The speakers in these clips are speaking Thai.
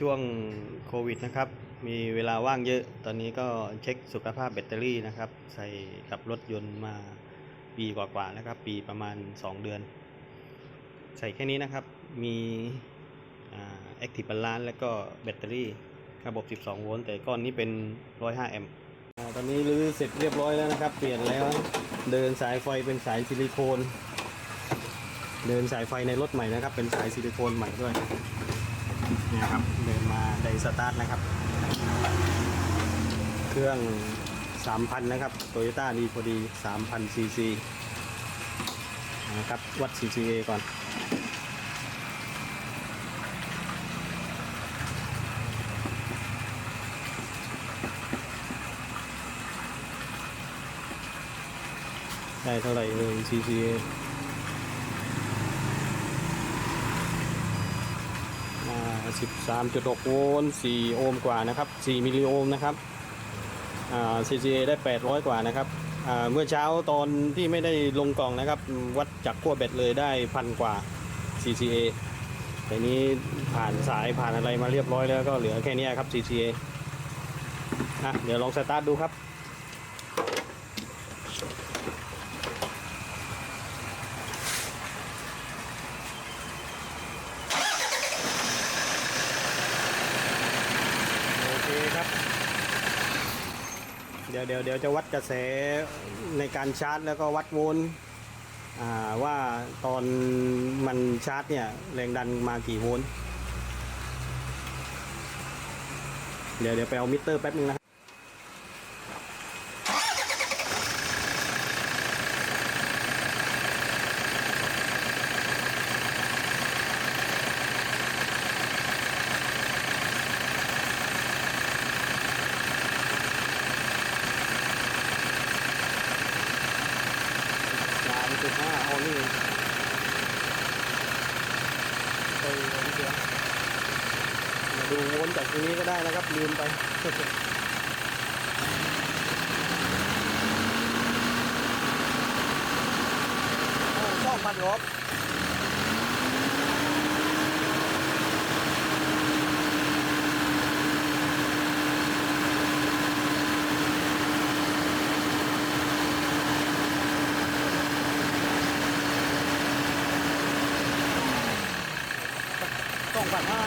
ช่วงโควิดนะครับ มีเวลาว่างเยอะ ตอนนี้ก็เช็คสุขภาพแบตเตอรี่นะครับ ใส่กับรถยนต์มาปีกว่าๆนะครับ ปีประมาณ 2 เดือน ใส่แค่นี้นะครับ มีแอคทีฟบาลานซ์แล้วก็แบตเตอรี่ระบบ 12 โวลต์แต่ก้อนนี้เป็น 105 แอมป์อ่าตอนนี้รื้อเสร็จเรียบร้อยแล้วนะครับ เปลี่ยนแล้วเดินสายไฟเป็นสายซิลิโคน เดินสายไฟในรถใหม่นะครับ เป็นสายซิลิโคนใหม่ด้วย เนี่ยครับเดินมาได้สตาร์ทนะครับ เครื่อง 3,000 นะครับ Toyota ดีพอดี 3,000 ซีซีนะครับ วัด CCA ก่อนได้เท่าไหร่เอ่ย CCA อ่า 13.6 โวลต์ 4 โอห์มกว่านะครับ 4 มิลลิโอห์มนะครับ CCA ได้ 800 กว่านะครับ เมื่อเช้าตอนที่ไม่ได้ลงกล่องนะครับ วัดจากขั้วแบตเลยได้พันกว่า CCA แต่นี้ผ่านสายผ่านอะไรมาเรียบร้อยแล้วก็เหลือแค่นี้ครับ CCA อะเดี๋ยวลองสตาร์ทดูครับ โอเคครับ เดี๋ยวเดี๋ยวเดี๋ยวจะวัดกระแสในการชาร์จแล้วก็วัดโวลต์อ่าว่าตอนมันชาร์จเนี่ยแรงดันมากี่โวลต์เดี๋ยวเดี๋ยวไปเอามิเตอร์แป๊บนึงนะ สิบสามจุดห้าเอานี่ไปเอานี่เดียวมาดูวนจากตรงนี้ก็ได้นะครับ ลืมไปช่องพันรบ สองพันห้า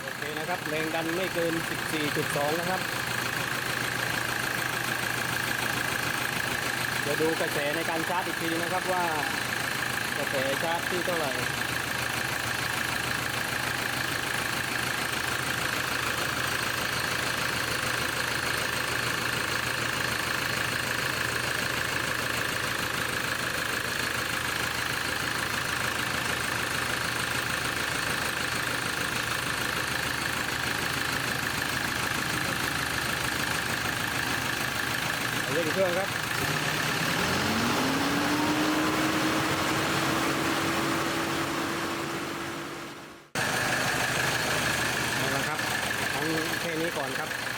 โอเคนะครับแรงดันไม่เกิน 14.2 นะครับ เดี๋ยวดูกระแสในการชาร์จอีกทีนะครับว่ากระแสชาร์จที่เท่าไหร่เร่งเครื่องครับ เอาละครับเอาแค่ นี้ก่อนครับ